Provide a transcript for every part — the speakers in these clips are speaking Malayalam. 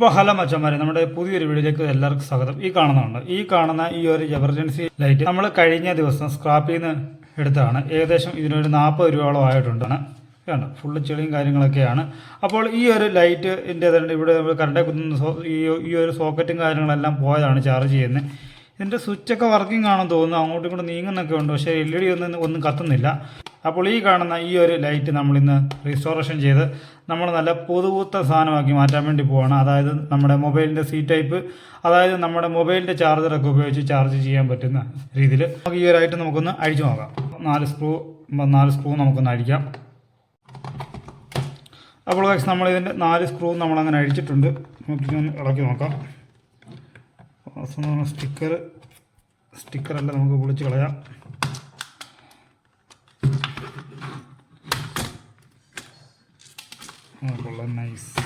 അപ്പോൾ ഹലോ മച്ചന്മാരെ നമ്മുടെ പുതിയൊരു വീഡിയോയിലേക്ക് എല്ലാവർക്കും സ്വാഗതം. ഈ കാണുന്നുണ്ട് ഈ കാണുന്ന ഈ ഒരു എമർജൻസി ലൈറ്റ് നമ്മൾ കഴിഞ്ഞ ദിവസം സ്ക്രാപ്പിൽ നിന്ന് എടുത്തതാണ്. ഏകദേശം ഇതിനൊരു നാൽപ്പത് രൂപയോളം ആയിട്ടുണ്ടാണ് കണ്ടോ ഫുള്ള് ചെളിയും കാര്യങ്ങളൊക്കെയാണ്. അപ്പോൾ ഈ ഒരു ലൈറ്റ് എന്റെ ഇവിടെ കറണ്ടേ കുത്തുന്ന ഈ ഒരു സോക്കറ്റും കാര്യങ്ങളെല്ലാം പോയതാണ് ചാർജ് ചെയ്യുന്നത്. ഇതിന്റെ സ്വിച്ചൊക്കെ വർക്കിംഗ് ആണെന്ന് തോന്നുന്നു. അങ്ങോട്ടും ഇങ്ങോട്ട് നീങ്ങുന്നൊക്കെ ഉണ്ട്. പക്ഷേ എൽ ഇ ഡി ഒന്നും ഒന്നും കത്തുന്നില്ല. അപ്പോൾ ഈ കാണുന്ന ഈ ഒരു ലൈറ്റ് നമ്മളിന്ന് റീസ്റ്റോറേഷൻ ചെയ്ത് നമ്മൾ നല്ല പുതുപുത്ത സാധനമാക്കി മാറ്റാൻ വേണ്ടി പോവാണ്. അതായത് നമ്മുടെ മൊബൈലിന്റെ സി ടൈപ്പ് അതായത് നമ്മുടെ മൊബൈലിന്റെ ചാർജറൊക്കെ ഉപയോഗിച്ച് ചാർജ് ചെയ്യാൻ പറ്റുന്ന രീതിയിൽ നമുക്ക് ഈ ഒരു നമുക്കൊന്ന് അഴിച്ചു നോക്കാം. നാല് സ്ക്രൂ നാല് സ്ക്രൂ നമുക്കൊന്ന് അഴിക്കാം. അപ്പോൾ നമ്മൾ ഇതിന്റെ നാല് സ്ക്രൂ നമ്മളങ്ങനെ അഴിച്ചിട്ടുണ്ട്. നമുക്കിതൊന്ന് ഇളക്കി നോക്കാം. സ്റ്റിക്കർ സ്റ്റിക്കറല്ല നമുക്ക് പൊളിച്ച് കളയാം. കൊള്ളാം. നൈസ്.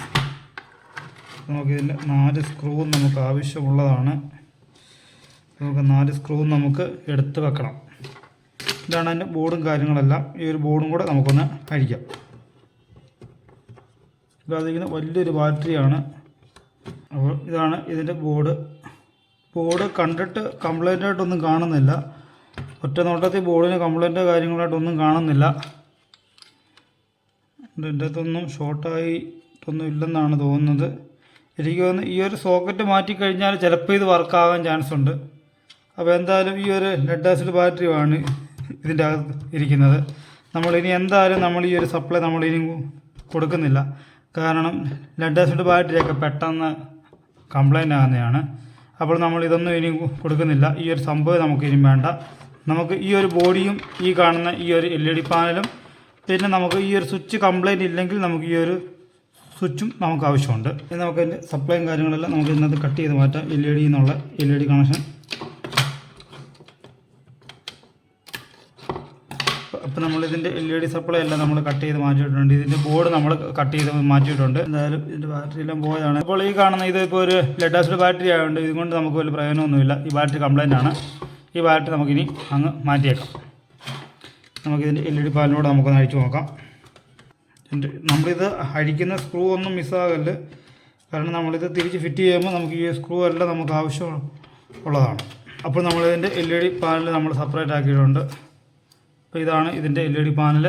നമുക്കിതിന്റെ നാല് സ്ക്രൂ നമുക്ക് ആവശ്യമുള്ളതാണ്. നമുക്ക് നാല് സ്ക്രൂ നമുക്ക് എടുത്ത് വെക്കണം. ഇതാണ് അതിന്റെ ബോർഡും കാര്യങ്ങളെല്ലാം. ഈ ഒരു ബോർഡും കൂടെ നമുക്കൊന്ന് അഴിക്കാം. ഇതാതിരിക്കുന്ന വലിയൊരു ബാറ്ററിയാണ്. അപ്പോൾ ഇതാണ് ഇതിന്റെ ബോർഡ്. ബോർഡ് കണ്ടിട്ട് കംപ്ലൈന്റ് ആയിട്ടൊന്നും കാണുന്നില്ല. ഒറ്റ നോട്ടത്തിൽ ബോർഡിന് കംപ്ലൈന്റോ കാര്യങ്ങളായിട്ടൊന്നും കാണുന്നില്ല. ഇതിന്റെ അകത്തൊന്നും ഷോർട്ടായിട്ടൊന്നും ഇല്ലെന്നാണ് തോന്നുന്നത്. എനിക്ക് തോന്നുന്നു ഈ ഒരു സോക്കറ്റ് മാറ്റിക്കഴിഞ്ഞാൽ ചിലപ്പോൾ ഇത് വർക്കാകാൻ ചാൻസ് ഉണ്ട്. അപ്പോൾ എന്തായാലും ഈ ഒരു ലെഡ് ആസിഡ് ബാറ്ററിയാണ് ഇതിന്റെ അകത്ത് ഇരിക്കുന്നത്. നമ്മളിനി എന്തായാലും നമ്മൾ ഈ ഒരു സപ്ലൈ നമ്മളിനി കൊടുക്കുന്നില്ല. കാരണം ലെഡ് ആസിഡ് ബാറ്ററിയൊക്കെ പെട്ടെന്ന് കംപ്ലൈന്റ് ആകുന്നതാണ് അപ്പോൾ നമ്മൾ ഇതൊന്നും ഇനി കൊടുക്കുന്നില്ല. ഈ ഒരു സംഭവം നമുക്ക് ഇനി വേണ്ട. നമുക്ക് ഈ ഒരു ബോഡിയും ഈ കാണുന്ന ഈ ഒരു എൽ പാനലും പിന്നെ നമുക്ക് ഈ ഒരു സ്വിച്ച് കംപ്ലൈന്റ് ഇല്ലെങ്കിൽ നമുക്ക് ഈ ഒരു സ്വിച്ചും നമുക്ക് ആവശ്യമുണ്ട്. നമുക്ക് അതിന്റെ സപ്ലൈയും കാര്യങ്ങളെല്ലാം നമുക്ക് ഇതിനകത്ത് കട്ട് ചെയ്ത് മാറ്റാം. എൽ ഇ ഡി എന്നുള്ള എൽ ഇ ഡി കണക്ഷൻ അപ്പോൾ നമ്മളിതിന്റെ എൽ ഇ ഡി സപ്ലൈ എല്ലാം നമ്മൾ കട്ട് ചെയ്ത് മാറ്റിയിട്ടുണ്ട്. ഇതിന്റെ ബോർഡ് നമ്മൾ കട്ട് ചെയ്ത് മാറ്റിയിട്ടുണ്ട്. എന്തായാലും ഇതിന്റെ ബാറ്ററി എല്ലാം പോയതാണ്. അപ്പോൾ ഈ കാണുന്ന ഇത് ഇപ്പോൾ ഒരു ലെഡ് ആസിഡ് ബാറ്ററി ആയതുകൊണ്ട് ഇതുകൊണ്ട് നമുക്ക് വലിയ പ്രയോജനമൊന്നുമില്ല. ഈ ബാറ്ററി കംപ്ലൈന്റ് ആണ്. ഈ ബാറ്ററി നമുക്കിനി അങ്ങ് മാറ്റിയേക്കാം. നമുക്കിതിന്റെ എൽ ഇ ഡി പാലിനോട് നമുക്കൊന്ന് അഴിച്ചു നോക്കാം. നമ്മളിത് അഴിക്കുന്ന സ്ക്രൂ ഒന്നും മിസ്സാകല്ല് കാരണം നമ്മളിത് തിരിച്ച് ഫിറ്റ് ചെയ്യുമ്പോൾ നമുക്ക് ഈ സ്ക്രൂ എല്ലാം നമുക്ക് ആവശ്യം ഉള്ളതാണ്. അപ്പോൾ നമ്മളിതിന്റെ എൽ ഇ ഡി പാനൽ നമ്മൾ സെപ്പറേറ്റ് ആക്കിയിട്ടുണ്ട്. അപ്പോൾ ഇതാണ് ഇതിന്റെ എൽ ഇ ഡി പാനൽ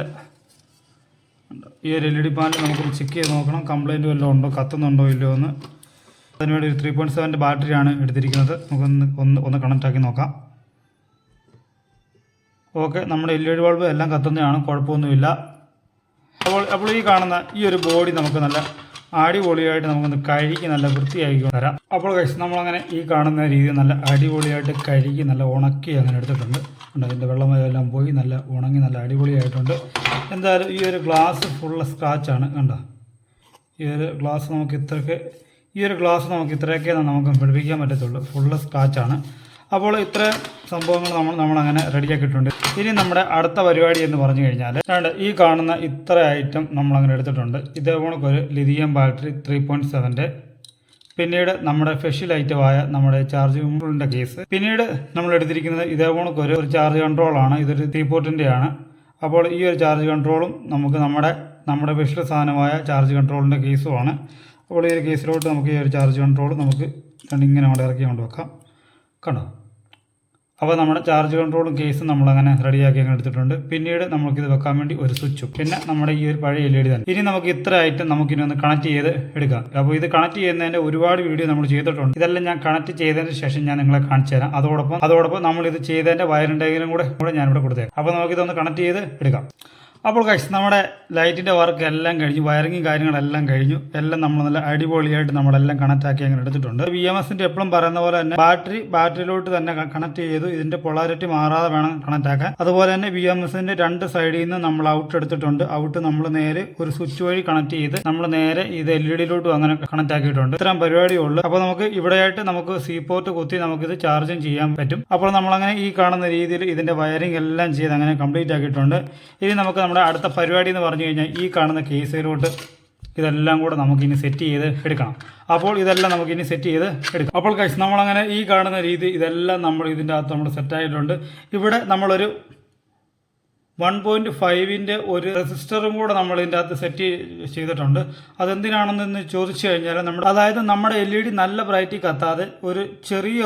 ഈ ഒരു എൽ ഇ ഡി പാനൽ നമുക്ക് ചെക്ക് ചെയ്ത് നോക്കണം. കംപ്ലയിന്റ് വല്ലതും ഉണ്ടോ? കത്തുന്നുണ്ടോ? ഇല്ലയോ എന്ന്. അതിനുവേണ്ടി ഒരു ത്രീ പോയിന്റ് സെവന്റെ ബാറ്ററിയാണ് എടുത്തിരിക്കുന്നത്. നമുക്കൊന്ന് ഒന്ന് ഒന്ന് കണക്റ്റ് ആക്കി നോക്കാം. ഓക്കെ നമ്മുടെ എൽ ഇ ഡി ബൾബ് എല്ലാം കത്തുന്നതാണ്. കുഴപ്പമൊന്നുമില്ല. അപ്പോൾ അപ്പോൾ ഈ കാണുന്ന ഈ ഒരു ബോഡി നമുക്ക് നല്ല അടിപൊളിയായിട്ട് നമുക്കൊന്ന് കഴുകി നല്ല വൃത്തിയാക്കി തരാം. അപ്പോൾ കഴിച്ച് നമ്മളങ്ങനെ ഈ കാണുന്ന രീതിയിൽ നല്ല അടിപൊളിയായിട്ട് കഴുകി നല്ല ഉണക്കി അങ്ങനെ എടുത്തിട്ടുണ്ട്. ഉണ്ട് അതിന്റെ വെള്ളമയെല്ലാം പോയി നല്ല ഉണങ്ങി നല്ല അടിപൊളിയായിട്ടുണ്ട്. എന്തായാലും ഈ ഒരു ഗ്ലാസ് ഫുള്ള് സ്ക്രാച്ചാണ് കണ്ടോ? ഈ ഒരു ഗ്ലാസ് നമുക്ക് ഇത്രയൊക്കെ ഈ ഒരു ഗ്ലാസ് നമുക്ക് ഇത്രയൊക്കെ നമുക്ക് പിടിപ്പിക്കാൻ പറ്റത്തുള്ളൂ. ഫുള്ള് സ്ക്രാച്ചാണ് അപ്പോൾ ഇത്ര സംഭവങ്ങൾ നമ്മൾ നമ്മൾ അങ്ങനെ റെഡിയാക്കിയിട്ടുണ്ട്. ഇനി നമ്മുടെ അടുത്ത പരിപാടി എന്ന് പറഞ്ഞു കഴിഞ്ഞാൽ രണ്ട് ഈ കാണുന്ന ഇത്ര ഐറ്റം നമ്മൾ അങ്ങനെ എടുത്തിട്ടുണ്ട് ഇതേപോലെ ഒരു ലിഥിയം ബാറ്ററി ത്രീ സെവന്റെ പിന്നീട് നമ്മുടെ ഫെഷ്യൽ ഐറ്റമായ നമ്മുടെ ചാർജ് കൺട്രോളിന്റെ കേസ് പിന്നീട് നമ്മൾ എടുത്തിരിക്കുന്നത് ഇതേപോലെ ഒരു ചാർജ് കൺട്രോളാണ് ഇതൊരു ത്രീ പോർട്ടിന്റെയാണ് അപ്പോൾ ഈ ഒരു ചാർജ് കൺട്രോളും നമുക്ക് നമ്മുടെ നമ്മുടെ ഫെഷ്യൽ സാധനമായ ചാർജ് കൺട്രോളിന്റെ കേസുമാണ് അപ്പോൾ ഈ ഒരു കേസിലോട്ട് നമുക്ക് ഈ ഒരു ചാർജ് കൺട്രോൾ നമുക്ക് ഇങ്ങനെ അവിടെ ഇറക്കി കൊണ്ട് വെക്കാം. കണ്ടോ അപ്പോൾ നമ്മുടെ ചാർജ് കൺട്രോളും കേസും നമ്മളങ്ങനെ റെഡിയാക്കി അങ്ങനെ എടുത്തിട്ടുണ്ട്. പിന്നീട് നമുക്കിത് വെക്കാൻ വേണ്ടി ഒരു സ്വിച്ചും പിന്നെ നമ്മുടെ ഈ ഒരു പഴയ എൽ ഇ ഡി തന്നെ. ഇനി നമുക്ക് ഇത്ര ഐറ്റം നമുക്കിനി ഒന്ന് കണക്ട് ചെയ്ത് എടുക്കാം. അപ്പോൾ ഇത് കണക്ട് ചെയ്യുന്നതിന്റെ ഒരുപാട് വീഡിയോ നമ്മൾ ചെയ്തിട്ടുണ്ട്. ഇതെല്ലാം ഞാൻ കണക്ട് ചെയ്തതിന് ശേഷം ഞാൻ നിങ്ങളെ കാണിച്ചു തരാം. അതോടൊപ്പം അതോടൊപ്പം നമ്മൾ ഇത് ചെയ്തതിന്റെ വയറിന്റെ കൂടെ കൂടെ ഞാനിവിടെ കൊടുത്തേക്കാം. അപ്പോൾ നമുക്കിതൊന്ന് കണക്ട് ചെയ്ത് എടുക്കാം. അപ്പോൾ കഴിച്ച് നമ്മുടെ ലൈറ്റിന്റെ വർക്ക് എല്ലാം കഴിഞ്ഞു വയറിങ്ങും കാര്യങ്ങളെല്ലാം കഴിഞ്ഞു. എല്ലാം നമ്മൾ നല്ല അടിപൊളിയായിട്ട് നമ്മളെല്ലാം കണക്ട് ആക്കി അങ്ങനെ എടുത്തിട്ടുണ്ട്. വി എം എസിന്റെ എപ്പോഴും പറയുന്ന പോലെ തന്നെ ബാറ്ററി ബാറ്ററിയിലോട്ട് തന്നെ കണക്ട് ചെയ്തു ഇതിന്റെ പൊളാരിറ്റി മാറാതെ വേണം കണക്ട് ആക്കാൻ. അതുപോലെ തന്നെ വി എം എസിന്റെ രണ്ട് സൈഡിൽ നിന്ന് നമ്മൾ ഔട്ട് എടുത്തിട്ടുണ്ട്. ഔട്ട് നമ്മൾ നേരെ ഒരു സ്വിച്ച് വഴി കണക്ട് ചെയ്ത് നമ്മൾ നേരെ ഇത് എൽ ഇ ഡിയിലോട്ടും അങ്ങനെ കണക്ട് ആക്കിയിട്ടുണ്ട്. ഇത്രയും പരിപാടിയേ ഉള്ളൂ. അപ്പോൾ നമുക്ക് ഇവിടെയായിട്ട് നമുക്ക് സി പോർട്ട് കുത്തി നമുക്കിത് ചാർജും ചെയ്യാൻ പറ്റും. അപ്പോൾ നമ്മളങ്ങനെ ഈ കാണുന്ന രീതിയിൽ ഇതിന്റെ വയറിംഗ് എല്ലാം ചെയ്ത് അങ്ങനെ കംപ്ലീറ്റ് ആക്കിയിട്ടുണ്ട്. ഇനി നമുക്ക് നമ്മുടെ അടുത്ത പരിപാടി എന്ന് പറഞ്ഞു കഴിഞ്ഞാൽ ഈ കാണുന്ന കേസിലോട്ട് ഇതെല്ലാം കൂടെ നമുക്കിനി സെറ്റ് ചെയ്ത് എടുക്കണം. അപ്പോൾ ഇതെല്ലാം നമുക്കിനി സെറ്റ് ചെയ്ത് എടുക്കാം. അപ്പോൾ കഴിച്ച് നമ്മളങ്ങനെ ഈ കാണുന്ന രീതി ഇതെല്ലാം നമ്മൾ ഇതിന്റെ അകത്ത് നമ്മൾ സെറ്റായിട്ടുണ്ട് ഇവിടെ നമ്മളൊരു വൺ പോയിന്റ് ഫൈവിന്റെ ഒരു റെസിസ്റ്ററും കൂടെ നമ്മൾ ഇതിന്റെ അകത്ത് സെറ്റ് ചെയ്തിട്ടുണ്ട്. അതെന്തിനാണെന്ന് ചോദിച്ചു കഴിഞ്ഞാൽ നമ്മുടെ അതായത് നമ്മുടെ എൽ ഇ ഡി നല്ല ബ്രൈറ്റിൽ കത്താതെ ഒരു ചെറിയ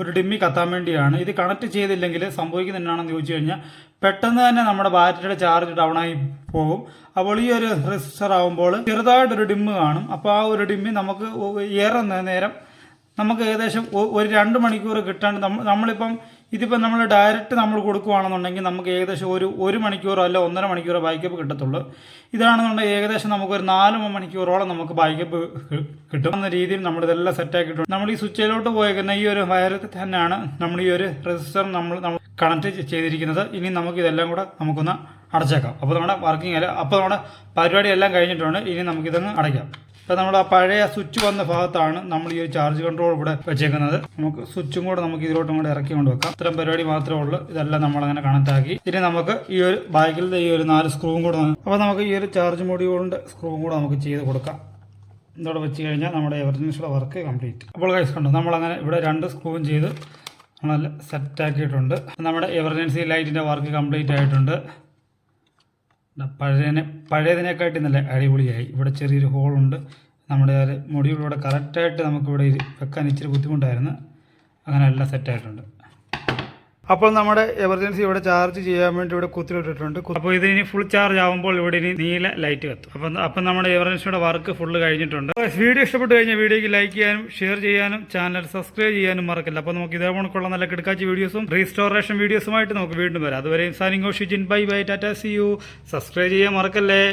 ഒരു ഡിമ്മി കത്താൻ വേണ്ടിയാണ്. ഇത് കണക്ട് ചെയ്തില്ലെങ്കിൽ സംഭവിക്കുന്നത് എന്നാണെന്ന് ചോദിച്ചു കഴിഞ്ഞാൽ പെട്ടെന്ന് തന്നെ നമ്മുടെ ബാറ്ററിയുടെ ചാർജ് ഡൗൺ ആയി പോകും. അപ്പോൾ ഈ ഒരു റെസിസ്റ്റർ ആകുമ്പോൾ ചെറുതായിട്ടൊരു ഡിമ്മ് കാണും. അപ്പോൾ ആ ഒരു ഡിമ്മി നമുക്ക് ഏറെ നേരം നമുക്ക് ഏകദേശം ഒരു രണ്ട് മണിക്കൂർ കിട്ടാണ്ട് നമ്മളിപ്പം ഇതിപ്പോൾ നമ്മൾ ഡയറക്റ്റ് നമ്മൾ കൊടുക്കുകയാണെന്നുണ്ടെങ്കിൽ നമുക്ക് ഏകദേശം ഒരു ഒരു മണിക്കൂറോ അല്ല ഒന്നര മണിക്കൂറോ ബാക്കപ്പ് കിട്ടത്തുള്ളൂ. ഇതാണെന്നുണ്ടെങ്കിൽ ഏകദേശം നമുക്ക് ഒരു നാല് മണിക്കൂറോളം നമുക്ക് ബാക്കപ്പ് കിട്ടും. എന്ന രീതിയിൽ നമ്മൾ ഇതെല്ലാം സെറ്റാക്കിയിട്ടുണ്ട് നമ്മൾ ഈ സ്വിച്ചിലോട്ട് പോയേക്കുന്ന ഈ ഒരു വയർ തന്നെയാണ് നമ്മൾ ഈ ഒരു റെസിസ്റ്റർ നമ്മൾ നമ്മൾ കണക്ട് ചെയ്തിരിക്കുന്നത്. ഇനി നമുക്ക് ഇതെല്ലാം കൂടെ നമുക്കൊന്ന് അടച്ചേക്കാം. അപ്പോൾ നമ്മുടെ വർക്കിംഗ് അല്ല അപ്പോൾ നമ്മുടെ പരിപാടി എല്ലാം കഴിഞ്ഞിട്ടുണ്ട്. ഇനി നമുക്കിതങ്ങ് അടയ്ക്കാം. ഇപ്പം നമ്മൾ ആ പഴയ സ്വിച്ച് വന്ന ഭാഗത്താണ് നമ്മൾ ഈ ഒരു ചാർജ് കൺട്രോൾ ഇവിടെ വെച്ചേക്കുന്നത്. നമുക്ക് സ്വിച്ചും കൂടെ നമുക്ക് ഇതിലോട്ടും കൂടെ ഇറക്കി കൊണ്ട് വെക്കാം. ഇത്തരം പരിപാടി മാത്രമേ ഉള്ളൂ. ഇതെല്ലാം നമ്മൾ അങ്ങനെ കണക്ട് ആക്കി. ഇനി നമുക്ക് ഈ ഒരു ബാക്കിലത്തെ ഈ ഒരു നാല് സ്ക്രൂവും കൂടെ അപ്പോൾ നമുക്ക് ഈ ഒരു ചാർജ് മൊഡ്യൂളിന്റെ സ്ക്രൂവും കൂടെ നമുക്ക് ചെയ്ത് കൊടുക്കാം. ഇതോടെ വെച്ച് കഴിഞ്ഞാൽ നമ്മുടെ എമർജൻസിയുടെ വർക്ക് കംപ്ലീറ്റ് അപ്പോൾ കൈസ് കണ്ടു നമ്മളങ്ങനെ ഇവിടെ രണ്ട് സ്ക്രൂവും ചെയ്ത് നല്ല സെറ്റാക്കിയിട്ടുണ്ട് നമ്മുടെ എമർജൻസി ലൈറ്റിന്റെ വർക്ക് കംപ്ലീറ്റ് ആയിട്ടുണ്ട്. പഴയതിനെ പഴയതിനെക്കാട്ടി നല്ല അടിപൊളിയായി. ഇവിടെ ചെറിയൊരു ഹോളുണ്ട്. നമ്മുടെ മൊഡ്യൂൾ കറക്റ്റായിട്ട് നമുക്കിവിടെ വെക്കാൻ ഇച്ചിരി ബുദ്ധിമുട്ടായിരുന്നു. അങ്ങനെ എല്ലാം സെറ്റായിട്ടുണ്ട് അപ്പോൾ നമ്മുടെ എമർജൻസി ഇവിടെ ചാർജ് ചെയ്യാൻ വേണ്ടി ഇവിടെ കുത്തിലിട്ടിട്ടുണ്ട്. അപ്പോൾ ഇതിനി ഫുൾ ചാർജ് ആകുമ്പോൾ ഇവിടെ ഇനി നീല ലൈറ്റ് കത്തും. അപ്പം അപ്പം നമ്മുടെ എമർജൻസിയുടെ വർക്ക് ഫുള്ള് കഴിഞ്ഞിട്ടുണ്ട്. വീഡിയോ ഇഷ്ടപ്പെട്ട് കഴിഞ്ഞാൽ വീഡിയോക്ക് ലൈക്ക് ചെയ്യാനും ഷെയർ ചെയ്യാനും ചാനൽ സബ്സ്ക്രൈബ് ചെയ്യാനും മറക്കില്ല. അപ്പോൾ നമുക്ക് ഇതേ കണക്കുള്ള നല്ല കിടക്കാച്ചി വീഡിയോസും റീസ്റ്റോറേഷൻ വീഡിയോസുമായിട്ട് നമുക്ക് വീണ്ടും വരാം. അതുവരെയും സാനിങ് ഓഷിജിൻ bye bye. Tata. See you subscribe ചെയ്യാൻ മറക്കല്ലേ?